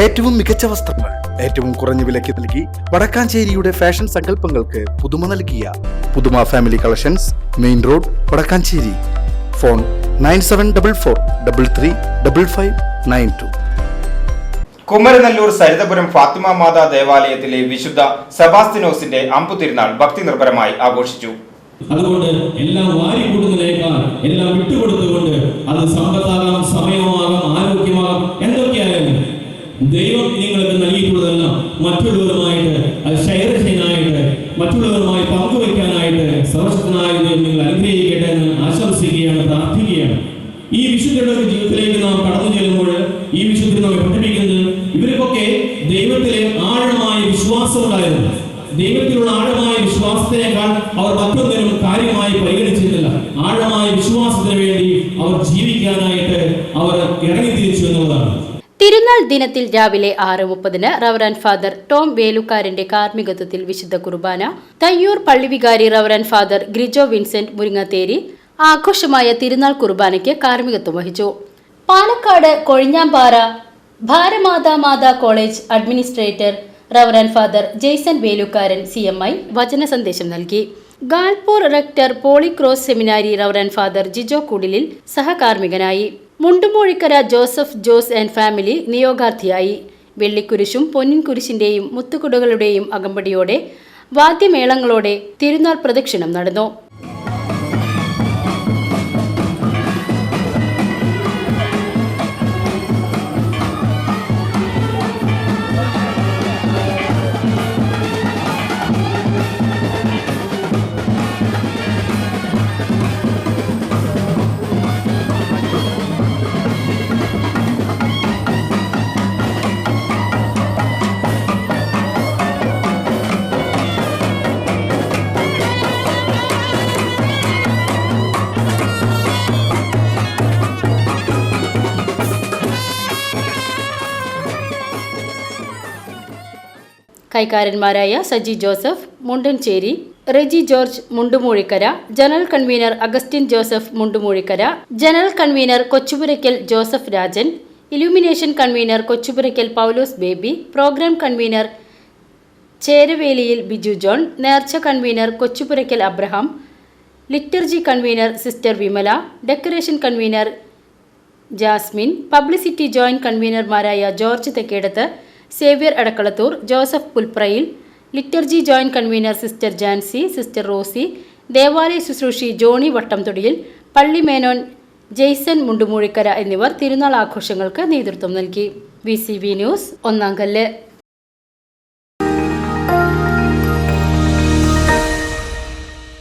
ഏറ്റവും മികച്ച വസ്ത്രങ്ങൾ ഏറ്റവും കുറഞ്ഞ വിലയ്ക്ക് നൽകി വടക്കാഞ്ചേരിയുടെ ഫാഷൻ സങ്കല്പങ്ങൾക്ക് പുതുമ നൽകിയ Puthuma family collections main road Vadakkanchery. Phone nine seven double four double three double five nine two. Kumaranellur Sarithapuram Fathima Matha ദേവാലയത്തിലെ വിശുദ്ധ സെബാസ്തിനോസിന്റെ അമ്പു തിരുനാൾ ഭക്തി നിർഭരമായി ആഘോഷിച്ചു. അതുകൊണ്ട് എല്ലാം വാരി കൂടുന്നതിനേക്കാൾ എല്ലാം വിട്ടുകൊടുത്തുകൊണ്ട് അത് സമ്പത്താകാം സമയമാകാം ആരോഗ്യമാകാം ദൈവം നിങ്ങൾക്ക് നൽകിയിട്ടുള്ളതെന്ന് മറ്റുള്ളവരുമായിട്ട് അത് ഷെയർ ചെയ്യാനായിട്ട് മറ്റുള്ളവരുമായി പങ്കുവയ്ക്കാനായിട്ട് സർവശക്തനായ ദൈവം നിങ്ങൾ അനുഗ്രഹിക്കട്ടെ എന്ന് ആശംസിക്കുകയാണ് പ്രാർത്ഥിക്കുകയാണ്. ഈ വിശുദ്ധരുടെ ജീവിതത്തിലേക്ക് നാം കടന്നു ചെല്ലുമ്പോൾ ഈ വിശുദ്ധി നമ്മെ പഠിപ്പിക്കുന്നത് ഇവർക്കൊക്കെ ദൈവത്തിലെ ആഴമായ വിശ്വാസം ഉണ്ടായിരുന്നു ദൈവത്തിലുള്ള ആഴമായ വിശ്വാസത്തിനേക്കാൾ അവർ മറ്റൊന്നും കാര്യമായി പരിഗണിച്ചിരുന്നില്ല. ആഴമായ വിശ്വാസത്തിന് വേണ്ടി അവർ ജീവിക്കാനായിട്ട് അവർ ഇറങ്ങി തിരിച്ചു എന്നുള്ളതാണ്. തിരുനാൾ ദിനത്തിൽ രാവിലെ ആറ് മുപ്പതിന് റവറൻ ഫാദർ ടോം വേലുക്കാരന്റെ കാർമ്മികത്വത്തിൽ വിശുദ്ധ കുർബാന Thayyur പള്ളിവികാരി reverend father Grijo Vincent Muringatheri ആഘോഷമായ തിരുനാൾ കുർബാനയ്ക്ക് കാർമ്മികത്വം വഹിച്ചു. Palakkad Kozhinjampara Bharamatha Matha college administrator reverend father Jaison Velukkaran C M I വചന സന്ദേശം നൽകി. ഗാൽപൂർ rector പോളിക്രോസ് seminary reverend father Jijo Kudilil സഹകാർമ്മികനായി. Mundumoozhikkara Joseph Jose and family നിയോഗാർത്ഥിയായി. വെള്ളിക്കുരിശും പൊന്നിൻകുരിശിന്റെയും മുത്തുകുടകളുടെയും അകമ്പടിയോടെ വാദ്യമേളങ്ങളോടെ തിരുനാൾ പ്രദക്ഷിണം നടന്നു. കൈക്കാരന്മാരായ Saji Joseph Mundancheri Reji George Mundumoozhikkara general convener Augustine Joseph Mundumoozhikkara general convener Kochupurakkal Joseph Rajan illumination convener Kochupurakkal Paulose Baby program convener Cheravelil Biju John നേർച്ച convener Kochupurakkal Abraham liturgy convener sister Vimala decoration convener Jasmine publicity joint കൺവീനർമാരായ George Thekkedath Xavier Edakkalathur Joseph Pulprayil liturgy joint convener sister Jancy sister Rosy ദേവാലയ ശുശ്രൂഷി Johnny വട്ടംതൊടിയിൽ പള്ളി Menon Jason മുണ്ടുമൂഴിക്കര എന്നിവർ തിരുനാൾ ആഘോഷങ്ങൾക്ക് നേതൃത്വം നൽകി. V news ഒന്നാം കല്ല്